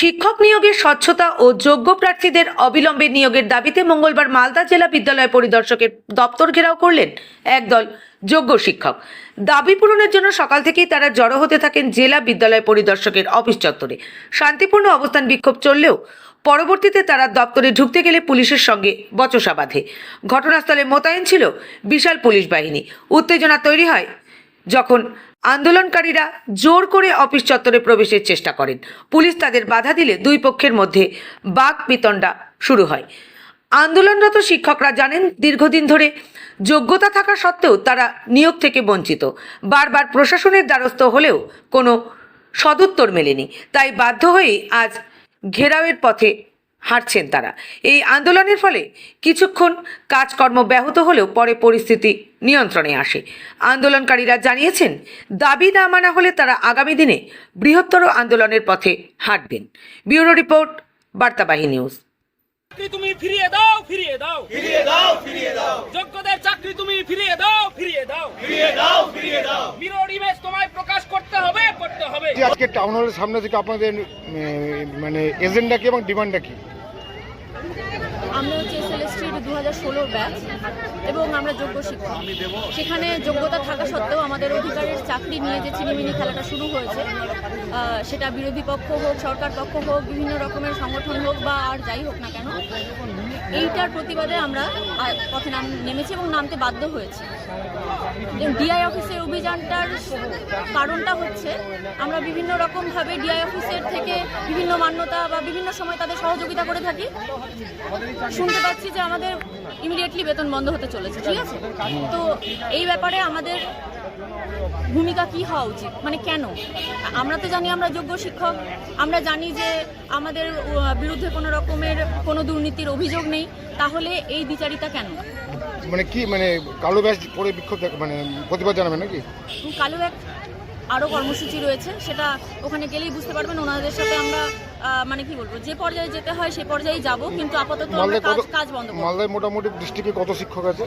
শিক্ষক নিয়োগের স্বচ্ছতা ও যোগ্য প্রার্থীদের অবিলম্বে নিয়োগের দাবিতে মঙ্গলবার মালদা জেলা বিদ্যালয় পরিদর্শকের দপ্তর ঘেরাও করলেন একদল যোগ্য শিক্ষক। দাবি পূরণের জন্য সকাল থেকেই তারা জড়ো হতে থাকেন জেলা বিদ্যালয় পরিদর্শকের অফিস চত্বরে। শান্তিপূর্ণ অবস্থান বিক্ষোভ চললেও পরবর্তীতে তারা দপ্তরে ঢুকতে গেলে পুলিশের সঙ্গে বচসা বাঁধে। ঘটনাস্থলে মোতায়েন ছিল বিশাল পুলিশ বাহিনী। উত্তেজনা তৈরি হয় যখন আন্দোলনকারীরা জোর করে অফিস চত্বরে প্রবেশের চেষ্টা করেন। পুলিশ তাদের বাধা দিলে দুই পক্ষের মধ্যে বাক বিতণ্ডা শুরু হয়। আন্দোলনরত শিক্ষকরা জানেন, দীর্ঘদিন ধরে যোগ্যতা থাকা সত্ত্বেও তারা নিয়োগ থেকে বঞ্চিত। বারবার প্রশাসনের দ্বারস্থ হলেও কোনো সদুত্তর মেলেনি। তাই বাধ্য হয়েই আজ ঘেরাওয়ের পথে হাঁটছেন তারা। এই আন্দোলনের ফলে কিছুক্ষণ কাজকর্ম ব্যাহত হলেও পরে পরিস্থিতি নিয়ন্ত্রণে আসে। আন্দোলনকারীরা জানিয়েছেন দাবি না মানা হলে তারা আগামী দিনে বৃহত্তর আন্দোলনের পথে হাঁটবেন। Bureau report Bartabahi news. চাকরি তুমি ফিরিয়ে দাও ফিরিয়ে দাও। ফিরিয়ে দাও ফিরিয়ে দাও। যোগ্যদের চাকরি তুমি ফিরিয়ে দাও ফিরিয়ে দাও। ফিরিয়ে দাও ফিরিয়ে দাও মিরর ইমেজ তোমায় প্রকাশ করতে হবে করতে হবে যে আজকে টাউন হলের সামনে থেকে আপনাদের মানে এজেন্ডা কি এবং ডিমান্ডটা কি? আমরা হচ্ছে এসএলএসটির দু হাজার ষোলোর ব্যাচ এবং আমরা যোগ্য শিক্ষক। সেখানে যোগ্যতা থাকা সত্ত্বেও আমাদের অধিকারের চাকরি নিয়ে যে চিনিমিনি খেলাটা শুরু হয়েছে সেটা বিরোধী পক্ষ হোক, সরকার পক্ষ হোক, বিভিন্ন রকমের সংগঠন হোক বা আর যাই হোক না কেন এইটার প্রতিবাদে আমরা পথে নাম নেমেছি এবং নামতে বাধ্য হয়েছি। ডিআই অফিসের অভিযানটার কারণটা হচ্ছে আমরা বিভিন্ন রকমভাবে ডিআই অফিসের থেকে বিভিন্ন মান্যতা বা বিভিন্ন সময় তাদের সহযোগিতা করে থাকি। শুনতে পাচ্ছি যে আমাদের ইমিডিয়েটলি বেতন বন্ধ হতে চলেছে, ঠিক আছে? তো এই ব্যাপারে আমাদের ভূমিকা কি হওয়া উচিত? মানে কেন? আমরা তো জানি আমরা যোগ্য শিক্ষক। আমরা জানি যে আমাদের বিরুদ্ধে কোনো রকমের কোনো দুর্নীতির অভিযোগ নেই। তাহলে এই বিচারিতা কেন? মানে কি মানে কালো ব্যাস পরে বিক্ষোভ মানে প্রতিবাদ জানাবেন নাকি? কালো এক আরও কর্মসূচি রয়েছে। সেটা ওখানে গেলেই বুঝতে পারবেন। ওনাদের সাথে আমরা মানে কি বলব যে পর্যায়ে যেতে হয় সে পর্যায়ে যাব কিন্তু আপাতত আমরা কাজ কাজ বন্ধ করব। মালদায় মোটামুটি ডিস্ট্রিক্টে কত শিক্ষক আছে?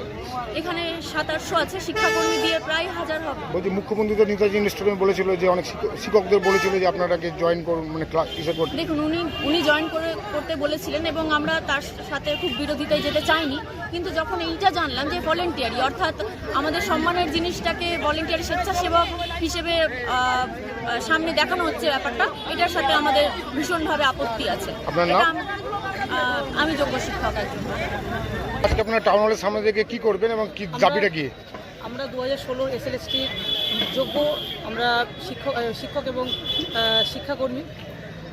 এখানে সাত আটশো আছে শিক্ষাকর্মী দিয়ে প্রায় হাজার হবে। বলছি মুখ্যমন্ত্রী তো নেতাজি স্টুডেন্ট বলেছিল যে অনেক শিক্ষক- শিক্ষকদের বলেছিল যে আপনারাকে জয়েন করুন মানে ক্লাস কিসে করতে। দেখুন উনি উনি জয়েন করে করতে বলেছিলেন এবং আমরা তার সাথে খুব বিরোধিতায় যেতে চাইনি কিন্তু যখন এইটা জানলাম যে ভলেন্টিয়ারি অর্থাৎ আমাদের সম্মানের জিনিসটাকে ভলেন্টিয়ারি স্বেচ্ছাসেবক হিসেবে সামনে দেখানো হচ্ছে ব্যাপারটা এটার সাথে আমাদের ভীষণভাবে আপত্তি আছে। আম- যোগ্য শিক্ষক একজন। আজকে আপনারা টাউন হলের সামনে থেকে কি করবেন এবং কি দাবিটা কি? আমরা দু হাজার ষোলোর এসএলএসটির যোগ্য আমরা শিক্ষক শিক্ষক এবং শিক্ষাকর্মী।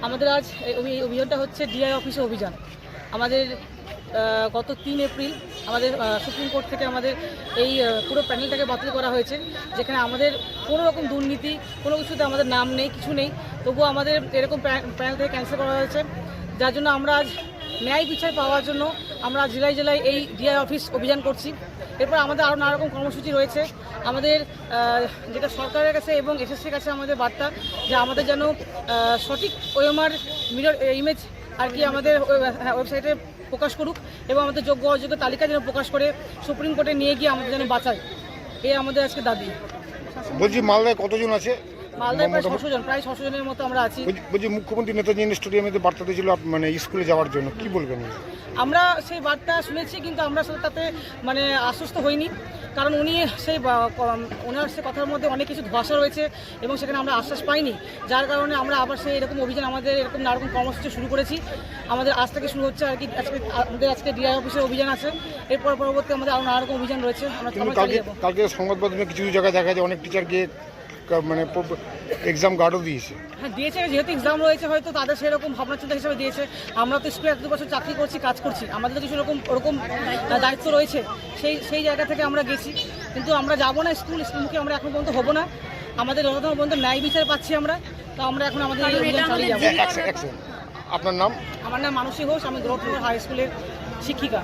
আমাদের আজ এই অভিযানটা হচ্ছে ডিআই অফিসে অভিযান। আমাদের গত তিন এপ্রিল আমাদের সুপ্রিম কোর্ট থেকে আমাদের এই পুরো প্যানেলটাকে বাতিল করা হয়েছে, যেখানে আমাদের কোনো রকম দুর্নীতি, কোনো কিছুতে আমাদের নাম নেই, কিছু নেই। তবুও আমাদের এরকম প্যা- প্যানেল থেকে ক্যান্সেল করা হয়েছে। যার জন্য আমরা আজ ন্যায় বিচার পাওয়ার জন্য আমরা জেলায় জেলায় এই ডিআই অফিস অভিযান করছি। এরপর আমাদের আরও নানা রকম কর্মসূচি রয়েছে। আমাদের যেটা সরকারের কাছে এবং এসএসসির কাছে আমাদের বার্তা যে আমাদের যেন সঠিক ওএমআর, মিরর, ইমেজ আর কি আমাদের ওয়েবসাইটে প্রকাশ করুক এবং আমাদের যোগ্য অযোগ্য তালিকা যেন প্রকাশ করে সুপ্রিম কোর্টে নিয়ে গিয়ে আমাদের যেন বাঁচায়। এই আমাদের আজকে দাবি। বলছি, মালদায় কতজন আছে? মালদায় প্রায় ছশো জন প্রায় ছশো জনের মতো আমরা আছি। বলছি- মুখ্যমন্ত্রী নেতাজি স্টেডিয়ামে তো বার্তা দিয়েছিল মানে স্কুলে যাওয়ার জন্য কি বলবেন? আমরা সেই বার্তা শুনেছি কিন্তু আমরা তাতে মানে আশ্বস্ত হইনি। কারণ উনি সেই ওনার সে কথার মধ্যে অনেক কিছু ধোয়াশা রয়েছে এবং সেখানে আমরা আশ্বাস পাইনি। যার কারণে আমরা আবার সেই এরকম অভিযান আমাদের এরকম নানা রকম কর্মসূচি শুরু করেছি। আমাদের আজ থেকে শুরু হচ্ছে আর কি আজকে আমাদের আজকে ডিআই অফিসের অভিযান আছে। এরপর পরবর্তী আমাদের আরও নানা রকম অভিযান রয়েছে। আমরা কালকে সংবাদ মাধ্যমে কিছু জায়গায় দেখা যায় অনেক টিচার গিয়ে মানে এক্সাম গার্ডও দিয়েছে হ্যাঁ দিয়েছে যেহেতু এক্সাম রয়েছে হয়তো তাদের সেরকম ভাবনা চিন্তা হিসেবে দিয়েছে আমরা তো স্কুলে এত বছর চাকরি করছি কাজ করছি আমাদের তো কিছু রকম ওরকম দায়িত্ব রয়েছে সেই সেই জায়গা থেকে আমরা গেছি কিন্তু আমরা যাব না স্কুল স্কুলকে আমরা এখন পর্যন্ত হব না আমাদের যতক্ষণ পর্যন্ত ন্যায় বিচার পাচ্ছি আমরা তো আমরা এখন আমাদের আপনার নাম আমার নাম মানসী ঘোষ আমি দ্রৌপদী হাই স্কুলের শিক্ষিকা